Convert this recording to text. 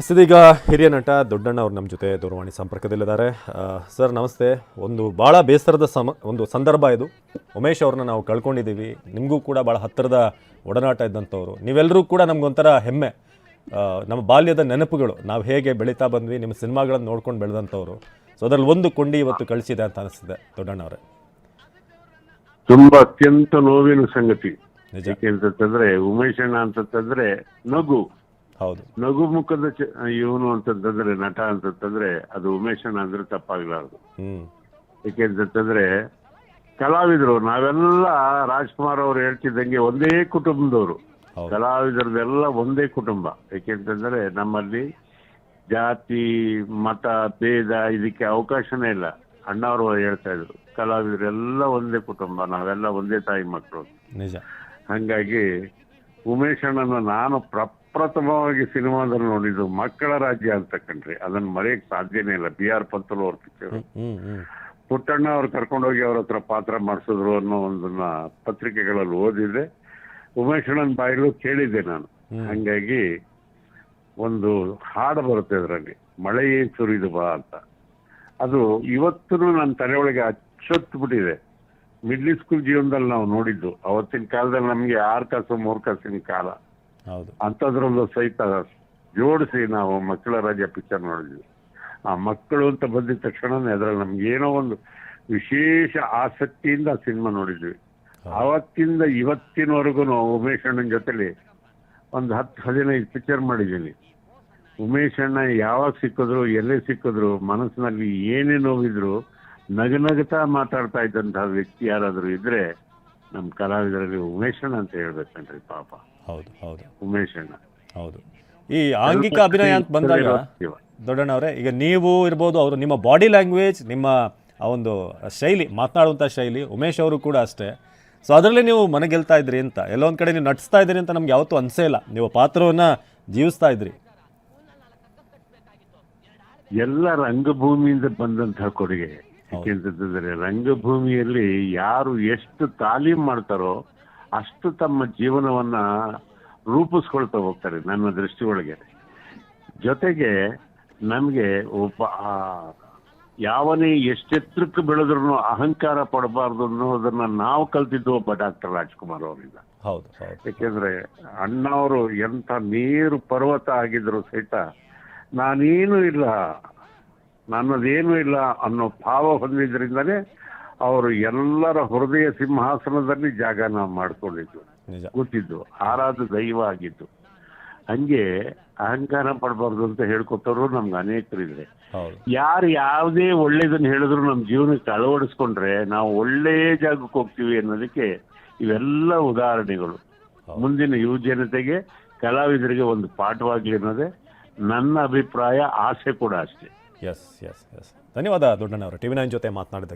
S ಇದೀಗ ಹಿರಿಯ ನಟ ದೊಡ್ಡಣ್ಣ ಅವ್ರು ನಮ್ಮ ಜೊತೆ ದೂರವಾಣಿ ಸಂಪರ್ಕದಲ್ಲಿದ್ದಾರೆ. ಸರ್ ನಮಸ್ತೆ. ಒಂದು ಭಾಳ ಬೇಸರದ ಸಮ ಒಂದು ಸಂದರ್ಭ ಇದು. ಉಮೇಶ್ ಅವ್ರನ್ನ ನಾವು ಕಳ್ಕೊಂಡಿದ್ದೀವಿ. ನಿಮಗೂ ಕೂಡ ಭಾಳ ಹತ್ತಿರದ ಒಡನಾಟ ಇದ್ದಂಥವ್ರು. ನೀವೆಲ್ಲರೂ ಕೂಡ ನಮಗೊಂಥರ ಹೆಮ್ಮೆ. ನಮ್ಮ ಬಾಲ್ಯದ ನೆನಪುಗಳು. ನಾವು ಹೇಗೆ ಬೆಳೀತಾ ಬಂದ್ವಿ ನಿಮ್ಮ ಸಿನಿಮಾಗಳನ್ನು ನೋಡ್ಕೊಂಡು ಬೆಳೆದಂಥವ್ರು. ಸೊ ಅದರಲ್ಲಿ ಒಂದು ಕೊಂಡಿ ಇವತ್ತು ಕಳಿಸಿದೆ ಅಂತ ಅನಿಸ್ತಿದೆ ದೊಡ್ಡಣ್ಣ ಅವರೇ. ತುಂಬಾ ಅತ್ಯಂತ ನೋವಿನ ಸಂಗತಿ. ಯಾಕೆ ಯಾಕೆಂತಂದ್ರೆ ಉಮೇಶ್ ಅಣ್ಣ ಅಂತಂತಂದ್ರೆ ನಗು. ಹೌದು. ನಗು ಮುಖದ ಇವನು ಅಂತಂತಂದ್ರೆ ನಟ ಅಂತಂತಂದ್ರೆ ಅದು ಉಮೇಶ್ ಅಣ್ಣ ಅಂದ್ರೆ ತಪ್ಪಾಗ್ಲಾರ್ದು. ಯಾಕೆಂತಂದ್ರೆ ಕಲಾವಿದರು ನಾವೆಲ್ಲ ರಾಜ್ಕುಮಾರ್ ಅವ್ರು ಹೇಳ್ತಿದ್ದಂಗೆ ಒಂದೇ ಕುಟುಂಬದವರು. ಕಲಾವಿದರದೆಲ್ಲ ಒಂದೇ ಕುಟುಂಬ. ಯಾಕೆಂತಂದ್ರೆ ನಮ್ಮಲ್ಲಿ ಜಾತಿ ಮತ ಭೇದ ಇದಕ್ಕೆ ಅವಕಾಶನೇ ಇಲ್ಲ. ಅಣ್ಣವರು ಹೇಳ್ತಾ ಇದ್ರು ಕಲಾವಿದರೆಲ್ಲ ಒಂದೇ ಕುಟುಂಬ ನಾವೆಲ್ಲ ಒಂದೇ ತಾಯಿ ಮಕ್ಕಳು ನಿಜ. ಹಂಗಾಗಿ ಉಮೇಶ್ ಅಣ್ಣನ ನಾನು ಪ್ರಪ್ರಥಮವಾಗಿ ಸಿನಿಮಾದಲ್ಲಿ ನೋಡಿದ್ದು ಮಕ್ಕಳ ರಾಜ್ಯ ಅಂತ ಕಣ್ರಿ. ಅದನ್ನ ಮರೆಯಕ್ ಸಾಧ್ಯನೇ ಇಲ್ಲ. ಬಿ ಆರ್ ಪಂತಲ್ ಅವ್ರ ಪಿಕ್ಚರ್ ಪುಟ್ಟಣ್ಣ ಅವ್ರು ಕರ್ಕೊಂಡೋಗಿ ಅವ್ರ ಹತ್ರ ಪಾತ್ರ ಮಾಡಿಸಿದ್ರು ಅನ್ನೋ ಒಂದನ್ನ ಪತ್ರಿಕೆಗಳಲ್ಲಿ ಓದಿದೆ. ಉಮೇಶ್ ಬಾಯಲ್ಲೂ ಬಾಯಿಲು ಕೇಳಿದ್ದೆ ನಾನು. ಹಂಗಾಗಿ ಒಂದು ಹಾಡು ಬರುತ್ತೆ ಅದರಲ್ಲಿ. ಏನ್ ಸುರಿದು ಬಾ ಅಂತ. ಅದು ಇವತ್ತು ನನ್ನ ತಲೆ ಒಳಗೆ ಅಚ್ಚೊತ್ತು ಬಿಟ್ಟಿದೆ. ಮಿಡ್ಲ್ ಸ್ಕೂಲ್ ಜೀವನದಲ್ಲಿ ನಾವು ನೋಡಿದ್ದು. ಅವತ್ತಿನ ಕಾಲದಲ್ಲಿ ನಮ್ಗೆ ಆರ್ ಕಾಸು ಮೂರ್ ಕಾಸಿನ ಕಾಲ. ಅಂಥದ್ರಲ್ಲೂ ಸಹಿತ ಜೋಡಿಸಿ ನಾವು ಮಕ್ಕಳ ರಾಜ್ಯ ಪಿಕ್ಚರ್ ನೋಡಿದ್ವಿ. ಆ ಮಕ್ಕಳು ಅಂತ ಬಂದಿದ ತಕ್ಷಣನೇ ಅದ್ರಲ್ಲಿ ನಮ್ಗೆ ಏನೋ ಒಂದು ವಿಶೇಷ ಆಸಕ್ತಿಯಿಂದ ಸಿನಿಮಾ ನೋಡಿದ್ವಿ. ಅವತ್ತಿಂದ ಇವತ್ತಿನವರೆಗೂ ಉಮೇಶ್ ಅಣ್ಣನ ಜೊತೆಲಿ ಒಂದು ಹತ್ತು ಹದಿನೈದು ಪಿಕ್ಚರ್ ಮಾಡಿದ್ದೀನಿ ಉಮೇಶ್ ಅಣ್ಣ ಯಾವಾಗ ಸಿಕ್ಕಿದ್ರು ಎಲ್ಲೇ ಸಿಕ್ಕಿದ್ರು ಮನಸ್ಸಿನಲ್ಲಿ ಏನೇ ನೋವಿದ್ರು ನಗನಗತಾ ಮಾತಾಡ್ತಾ ಇದ್ದಂತಹ ವ್ಯಕ್ತಿ ಯಾರಾದರೂ ಇದ್ರೆ ನಮ್ಮ ಕಲಾವಿದರಲ್ಲಿ ಉಮೇಶ್ ಅಣ್ಣ ಅಂತ ಹೇಳ್ಬೇಕನ್ರಿ ಪಾಪ. ಹೌದು ಹೌದು. ಉಮೇಶ್ ಅಣ್ಣ. ಹೌದು. ಈ ಆಂಗಿಕ ಅಭಿನಯ ಅಂತ ಬಂದಾಗ ದೊಡ್ಡಣ್ಣ ಅವರೇ ಈಗ ನೀವು ಇರ್ಬೋದು ಅವರು ನಿಮ್ಮ ಬಾಡಿ ಲ್ಯಾಂಗ್ವೇಜ್ ನಿಮ್ಮ ಆ ಒಂದು ಶೈಲಿ ಮಾತನಾಡುವಂಥ ಶೈಲಿ ಉಮೇಶ್ ಅವರು ಕೂಡ ಅಷ್ಟೇ. ಸೊ ಅದರಲ್ಲಿ ನೀವು ಮನೆ ಗೆಲ್ತಾ ಇದ್ರಿ ಅಂತ ಎಲ್ಲೊಂದು ಕಡೆ ನೀವು ನಟಿಸ್ತಾ ಇದ್ದೀರಿ ಅಂತ ನಮ್ಗೆ ಯಾವತ್ತೂ ಅನಿಸೇ ಇಲ್ಲ. ನೀವು ಪಾತ್ರವನ್ನು ಜೀವಿಸ್ತಾ ಇದ್ರಿ. ಎಲ್ಲ ರಂಗಭೂಮಿಯಿಂದ ಬಂದಂತಹ ಕೊಡುಗೆ. ಯಾಕೆಂತಂದ್ರೆ ರಂಗಭೂಮಿಯಲ್ಲಿ ಯಾರು ಎಷ್ಟು ತಾಲೀಮ್ ಮಾಡ್ತಾರೋ ಅಷ್ಟು ತಮ್ಮ ಜೀವನವನ್ನ ರೂಪಿಸ್ಕೊಳ್ತಾ ಹೋಗ್ತಾರೆ ನನ್ನ ದೃಷ್ಟಿ ಒಳಗೆ ಜೊತೆಗೆ ನಮ್ಗೆ ಒಬ್ಬ ಆ, ಯಾವನೇ ಎಷ್ಟೆತ್ತರಕ್ಕೆ ಬೆಳೆದ್ರು ಅಹಂಕಾರ ಪಡಬಾರ್ದು ಅನ್ನೋದನ್ನ ನಾವು ಕಲ್ತಿದ್ದು ಒಬ್ಬ ಡಾಕ್ಟರ್ ರಾಜ್ಕುಮಾರ್ ಅವರಿಂದ. ಹೌದು ಅಣ್ಣ ಯಾಕೆಂದ್ರೆ ಅಣ್ಣವರು ಎಂಥ ನೀರು ಪರ್ವತ ಆಗಿದ್ರು ಸಹಿತ ನಾನೇನು ಇಲ್ಲ ನನ್ನದೇನು ಇಲ್ಲ ಅನ್ನೋ ಭಾವ ಹೊಂದಿದ್ರಿಂದನೇ ಅವರು ಎಲ್ಲರ ಹೃದಯ ಸಿಂಹಾಸನದಲ್ಲಿ ಜಾಗನ ಮಾಡ್ಕೊಂಡಿದ್ದು. ನಿಜ. ಕೂತಿದ್ದು ಆರಾಧ ದೈವ ಆಗಿದ್ದು. ಹಂಗೆ ಅಹಂಕಾರ ಪಡಬಾರ್ದು ಅಂತ ಹೇಳ್ಕೊಟ್ಟವರು ನಮ್ಗೆ ಅನೇಕರಿದ್ರೆ ಯಾರು ಯಾವುದೇ ಒಳ್ಳೇದನ್ನ ಹೇಳಿದ್ರು ನಮ್ಮ ಜೀವನಕ್ಕೆ ಅಳವಡಿಸ್ಕೊಂಡ್ರೆ ನಾವು ಒಳ್ಳೆಯ ಜಾಗಕ್ಕೆ ಹೋಗ್ತೀವಿ ಅನ್ನೋದಕ್ಕೆ ಇವೆಲ್ಲ ಉದಾಹರಣೆಗಳು. ಮುಂದಿನ ಯುವ ಜನತೆಗೆ ಕಲಾವಿದರಿಗೆ ಒಂದು ಪಾಠವಾಗ್ಲಿ ಅನ್ನೋದೇ ನನ್ನ ಅಭಿಪ್ರಾಯ ಆಸೆ ಕೂಡ ಅಷ್ಟೇ. ಎಸ್ ಎಸ್ ಎಸ್ ಧನ್ಯವಾದ ದೊಡ್ಡಣ್ಣ ಟಿವಿ ನೈನ್ ಜೊತೆ ಮಾತನಾಡಿದ್ದಕ್ಕೆ.